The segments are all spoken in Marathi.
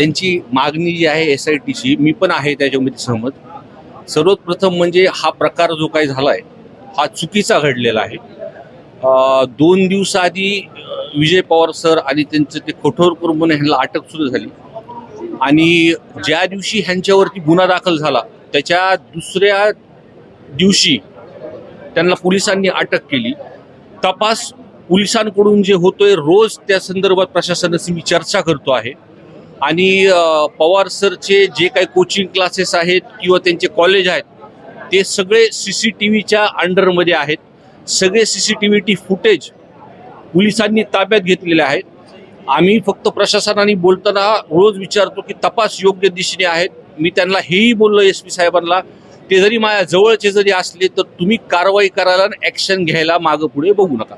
त्यांची मागणी जी आहे एस आय टीची मी पण आहे त्याच्यामध्ये सहमत. सर्वात प्रथम म्हणजे हा प्रकार जो काही झाला आहे हा चुकीचा घडलेला आहे. दोन दिवसाआधी विजय पवार सर आणि त्यांचं ते कठोर करून म्हणून ह्यांना अटक सुरू झाली. आणि ज्या दिवशी ह्यांच्यावरती गुन्हा दाखल झाला त्याच्या दुसऱ्या दिवशी त्यांना पोलिसांनी अटक केली. तपास पोलिसांकडून जे होतोय रोज त्या संदर्भात प्रशासनाशी मी चर्चा करतो आहे. आणि पवार सरचे जे काही कोचिंग क्लासेस आहेत किंवा त्यांचे कॉलेज आहेत ते सगळे सी सी टी व्हीच्या अंडरमध्ये आहेत. सगळे C C T V T footage पोलिसांनी ताब्यात घेतलेले आहेत. आम्ही फक्त प्रशासनाने बोलताना रोज विचारतो की तपास योग्य दिशेने आहेत. मी त्यांना हेही बोललो एस पी साहेबांना ते जरी माझ्या जवळचे जरी असले तर तुम्ही कारवाई करायला ॲक्शन घ्यायला मागं पुढे बघू नका.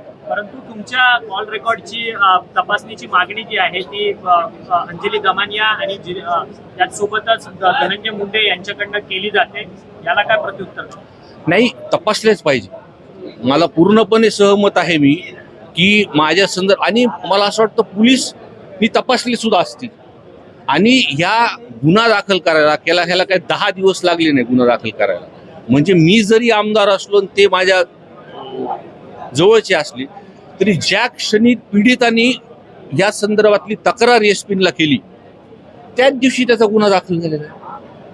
तुमच्या कॉल रेकॉर्डची तपासणीची मागणी जी आहे ती अंजली दमानिया आणि त्याचसोबतच धनंजय मुंडे यांच्याकडनं केली जाते. याला काय प्रत्युत्तर? नाही तपासलेच पाहिजे. मला पूर्णपणे सहमत आहे मी की माझ्या संदर्भ आणि मला असं वाटतं पोलीस मी तपासली सुद्धा असतील. आणि ह्या गुन्हा दाखल करायला केला ह्याला काही दहा दिवस लागले नाही गुन्हा दाखल करायला. म्हणजे मी जरी आमदार असलो आणि ते माझ्या जवळचे असले तरी ज्या क्षणी पीडितांनी या संदर्भातली तक्रार एस पीनला केली त्याच दिवशी त्याचा गुन्हा दाखल झालेला आहे.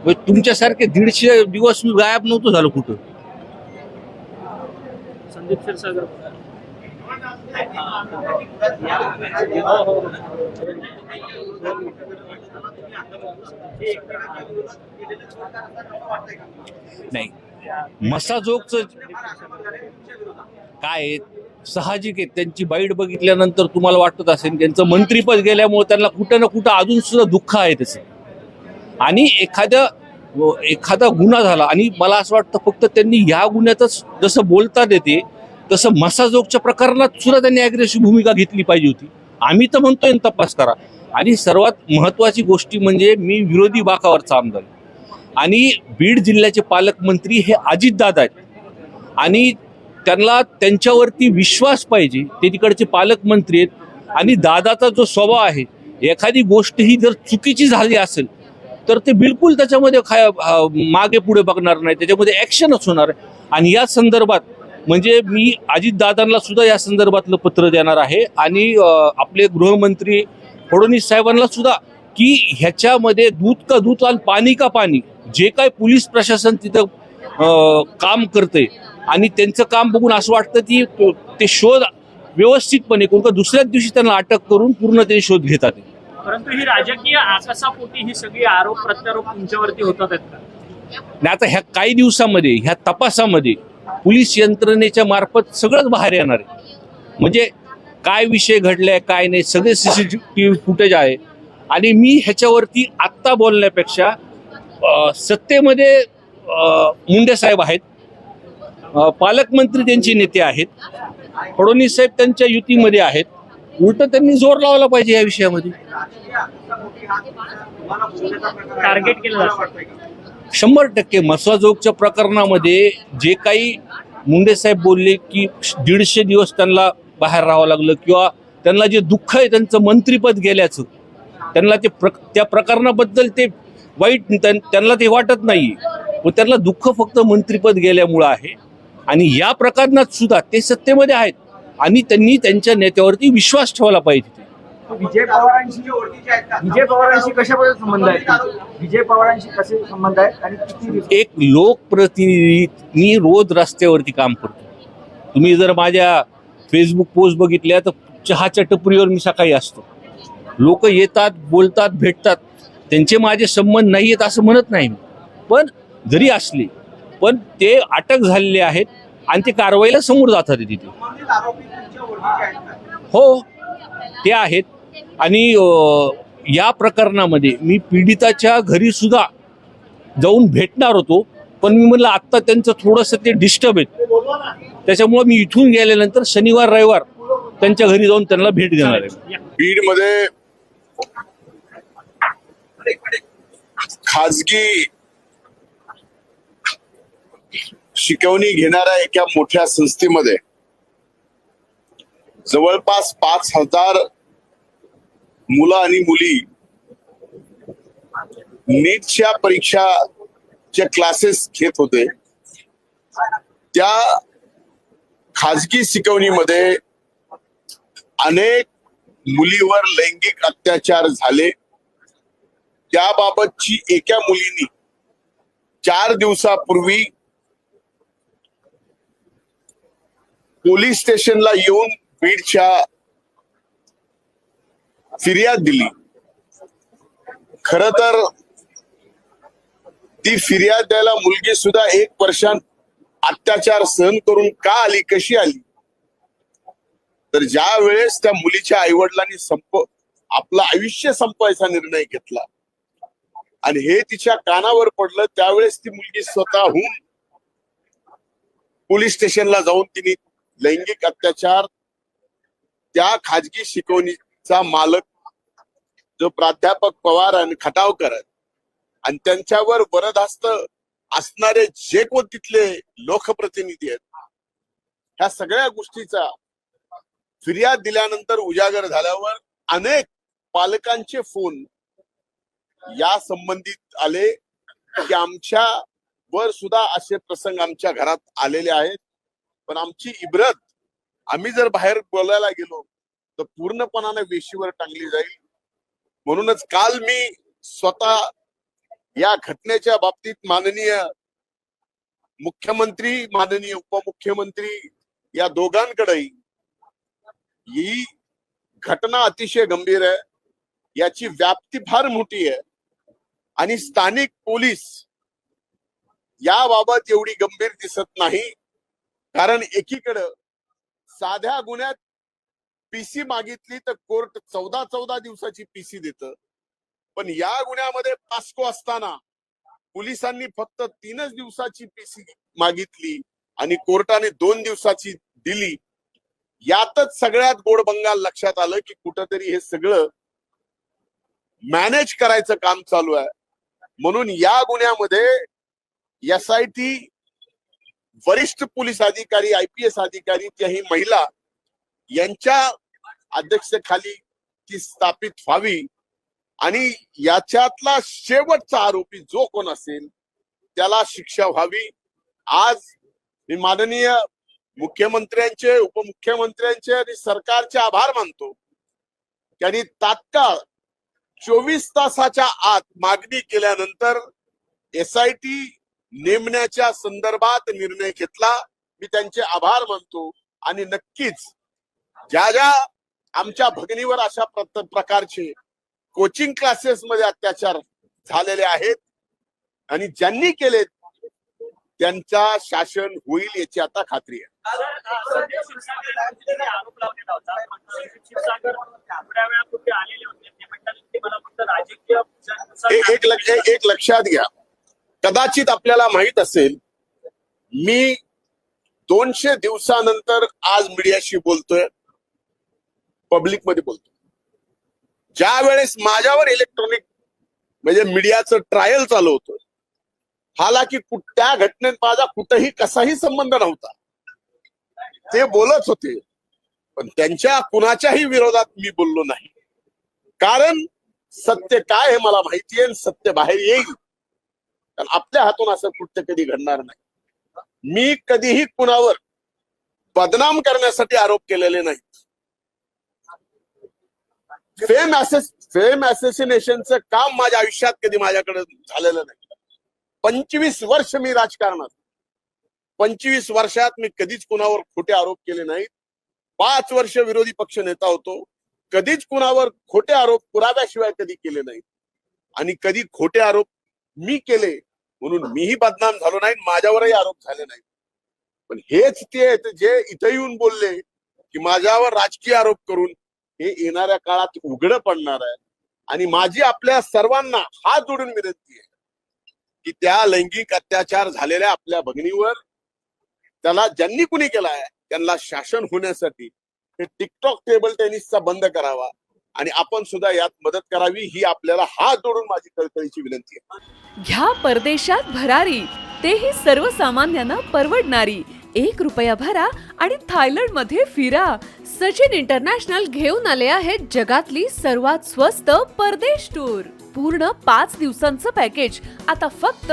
म्हणजे तुमच्यासारखे दीडशे दिवस मी गायब नव्हतो झालो कुठं? संदीप क्षीरसागर. नाही. मसाजोगचं काय आहे, साहजिक आहे. त्यांची बाईट बघितल्यानंतर तुम्हाला वाटत असेल त्यांचं मंत्रीपद गेल्यामुळे त्यांना कुठं ना कुठं अजून सुद्धा दुःख आहे त्याचं. आणि एखाद्या एखादा गुन्हा झाला आणि मला असं वाटतं फक्त त्यांनी ह्या गुन्ह्यातच जसं बोलतात येते तसं मसाजोगच्या प्रकरणात सुद्धा त्यांनी अग्रेसिव्ह भूमिका घेतली पाहिजे होती. आम्ही तर म्हणतोय तपास करा. आणि सर्वात महत्वाची गोष्टी म्हणजे मी विरोधी बाकावरचा आमदार आणि बीड जिल्ह्याचे पालकमंत्री हे अजितदादा आहेत. आणि त्यांना त्यांच्यावरती विश्वास पाहिजे. ते तिकडचे पालकमंत्री आहेत आणि दादाचा जो स्वभाव आहे एखादी गोष्ट ही जर चुकीची झाली असेल तर ते बिलकुल त्याच्यामध्ये खाय मागे पुढे बघणार नाही. त्याच्यामध्ये ॲक्शनच होणार आहे. आणि या संदर्भात म्हणजे मी अजितदादांना सुद्धा या संदर्भातलं पत्र देणार आहे. आणि आपले गृहमंत्री फडणवीस साहेबांना सुद्धा की ह्याच्यामध्ये दूध का दूध आणि पाणी का पाणी जे काय पोलीस प्रशासन तिथं काम करते आणि त्यांचं काम बघून असं वाटतं की तो- शोध व्यवस्थितपणे कोण का दुसऱ्याच दिवशी त्यांना अटक करून पूर्ण ते शोध घेतात. परंतु ही राजकीय आकाशापोटी ही सगळी आरोप प्रत्यारोप तुमच्यावरती होतात आणि आता ह्या काही दिवसामध्ये ह्या तपासामध्ये पोलीस यंत्रणेच्या मार्फत सगळंच बाहेर येणार आहे. म्हणजे काय विषय घडलाय काय नाही सगळे सीसीटीव्ही फुटेज आहे. आणि मी ह्याच्यावरती आत्ता बोलण्यापेक्षा सत्तेमध्ये मुंडे साहेब आहेत. पालकमंत्री त्यांचे नेते आहेत. फडणवीस साहेब त्यांच्या युतीमध्ये आहेत. उलट त्यांनी जोर लावला पाहिजे या विषयामध्ये. टार्गेट केलं शंभर टक्के मस्वाजोगच्या प्रकरणामध्ये जे काही मुंडे साहेब बोलले की दीडशे दिवस त्यांना बाहेर राहावं लागलं किंवा त्यांना जे दुःख आहे त्यांचं मंत्रीपद गेल्याचं त्यांना ते प्र त्या प्रकरणाबद्दल ते वाईट त्यां- त्यांना ते वाटत नाही पण त्यांना दुःख फक्त मंत्रीपद गेल्यामुळं आहे. आणि या प्रकरणात सुद्धा ते सत्तेमध्ये आहेत. आणि त्यांनी त्यांच्या नेत्यावरती विश्वास ठेवला पाहिजे. विजय पवारांशी विजय पवारांशी कशा संबंध आहेत तुमचे? विजय पवारांशी कसे संबंध आहेत आणि किती एक लोकप्रतिनिधी मी रोज रस्त्यावरती काम करतो. तुम्ही जर माझ्या फेसबुक पोस्ट बघितल्या तर चहाच्या टपरीवर मी सकाळी असतो. लोक येतात बोलतात भेटतात. त्यांचे माझे संबंध नाही आहेत असं म्हणत नाही पण जरी असले पण ते अटक झालेले आहेत. आणि ते कारवाईला समोर जातात तिथे. हो ते आहेत. आणि या प्रकरणामध्ये मी पीडिताच्या घरी सुद्धा जाऊन भेटणार होतो पण मी म्हणलं आत्ता त्यांचं थोडंसं ते डिस्टर्ब आहेत. त्याच्यामुळे मी इथून गेल्यानंतर शनिवार रविवार त्यांच्या घरी जाऊन त्यांना भेट देणार आहे. बीडमध्ये खाजगी शिकवणी घेणाऱ्या एका मोठ्या संस्थेमध्ये जवळपास पाच हजार मुलं आणि मुली नीटच्या परीक्षाचे क्लासेस घेत होते. त्या खाजगी शिकवणीमध्ये अनेक मुलीवर लैंगिक अत्याचार झाले. त्याबाबतची एका मुलीनी चार दिवसापूर्वी पोलीस स्टेशनला येऊन बीडच्या फिर्याद दिली. खर तर ती फिर्याद द्यायला मुलगी सुद्धा एक वर्षात अत्याचार सहन करून का आली कशी आली? तर ज्या वेळेस त्या मुलीच्या आईवडिलांनी संप आपलं आयुष्य संपवायचा निर्णय घेतला आणि हे तिच्या कानावर पडलं त्यावेळेस ती मुलगी स्वतःहून पोलीस स्टेशनला जाऊन तिने लैंगिक अत्याचार त्या खाजगी शिकवणीचा मालक जो प्राध्यापक पवार आणि खटावकर आणि त्यांच्यावर वरदहस्त असणारे जे कोण तिथले लोकप्रतिनिधी आहेत ह्या सगळ्या गोष्टीचा फिर्याद दिल्यानंतर उजागर झाल्यावर अनेक पालकांचे फोन या संबंधित आले की आमच्या वर सुद्धा असे प्रसंग आमच्या घरात आलेले आहेत. पण आमची इब्रत आम्ही जर बाहेर बोलायला गेलो तर पूर्णपणाने वेशीवर टांगली जाईल. म्हणूनच काल मी स्वतः या घटनेच्या बाबतीत माननीय मुख्यमंत्री माननीय उपमुख्यमंत्री या दोघांकडेही ही घटना अतिशय गंभीर आहे. याची व्याप्ती फार मोठी आहे. आणि स्थानिक पोलीस याबाबत एवढी गंभीर दिसत नाही. कारण एकीकडं साध्या गुन्ह्यात पीसी मागितली तर कोर्ट चौदा चौदा दिवसाची पीसी देत. पण या गुन्ह्यामध्ये पास्को असताना पोलिसांनी फक्त तीनच दिवसाची पीसी मागितली आणि कोर्टाने दोन दिवसाची दिली. यातच सगळ्यात गोड बंगाल लक्षात आलं की कुठंतरी हे सगळं मॅनेज करायचं काम चालू आहे. म्हणून या गुन्ह्यामध्ये एस आय टी वरिष्ठ पोलीस अधिकारी आय पी एस अधिकारी त्याही महिला यांच्या अध्यक्षतेखाली ती स्थापित व्हावी. आणि याच्यातला शेवटचा आरोपी जो कोण असेल त्याला शिक्षा व्हावी. आज मी माननीय मुख्यमंत्र्यांचे उपमुख्यमंत्र्यांचे आणि सरकारचे आभार मानतो. त्यांनी तात्काळ चोवीस तासाच्या आत मागणी केल्यानंतर एस आय टी नेमण्याच्या संदर्भात निर्णय घेतला. मी त्यांचे आभार मानतो आणि नक्कीच ज्या ज्या आमच्या भगिनीवर अशा प्रकारचे कोचिंग क्लासेस मध्ये अत्याचार झालेले आहेत आणि ज्यांनी केले त्यांचा शासन होईल याची आता खात्री आहे. ते एक एक लक्षात घ्या. कदाचित आपल्याला माहीत असेल मी दोनशे दिवसानंतर आज मीडियाशी बोलतोय पब्लिकमध्ये बोलतोय. ज्या वेळेस माझ्यावर इलेक्ट्रॉनिक म्हणजे मीडियाचं ट्रायल चालू होतं हालाकी त्या घटनेत माझा कुठेही कसाही संबंध नव्हता. ते बोलत होते पण त्यांच्या कुणाच्याही विरोधात मी बोललो नाही. कारण सत्य काय हे मला माहिती आहे सत्य बाहेर येईल. कारण आपल्या हातून असं कृत्य कधी घडणार नाही. मी कधीही कुणावर बदनाम करण्यासाठी आरोप केलेले नाही फेम असेस फेम असोसिनेशनचं काम माझ्या आयुष्यात कधी माझ्याकडे झालेलं नाही. पंचवीस वर्ष मी राजकारणात. पंचवीस वर्षात मी कधीच कुणावर खोटे आरोप केले नाहीत. पाच वर्ष विरोधी पक्ष नेता होतो. कधीच कुणावर खोटे आरोप पुराव्याशिवाय कधी केले नाहीत. आणि कधी खोटे आरोप मी केले म्हणून मीही बदनाम झालो नाही माझ्यावरही आरोप झाले नाही. पण हेच ते आहेत जे इथं येऊन बोलले की माझ्यावर राजकीय आरोप करून हे येणाऱ्या काळात उघड पडणार आहे. आणि माझी आपल्या सर्वांना हात जोडून विनंती आहे की त्या लैंगिक अत्याचार झालेल्या आपल्या भगिनीवर त्याला ज्यांनी कुणी केला आहे त्यांना शासन होण्यासाठी हे टिकटॉक टेबल टेनिसचा बंद करावा. आणि आपण सुद्धा यात मदत करावी ही आपल्याला हात जोडून माझी कळकळीची विनंती आहे. घ्या परदेशात भरारी तेही सर्वसामान्यांना परवडणारी. एक रुपया भरा आणि थायलंडमध्ये फिरा. सचिन इंटरनॅशनल घेऊन आले आहेत जगातली सर्वात स्वस्त परदेश टूर. पूर्ण पाच दिवसांचं पॅकेज. आता फक्त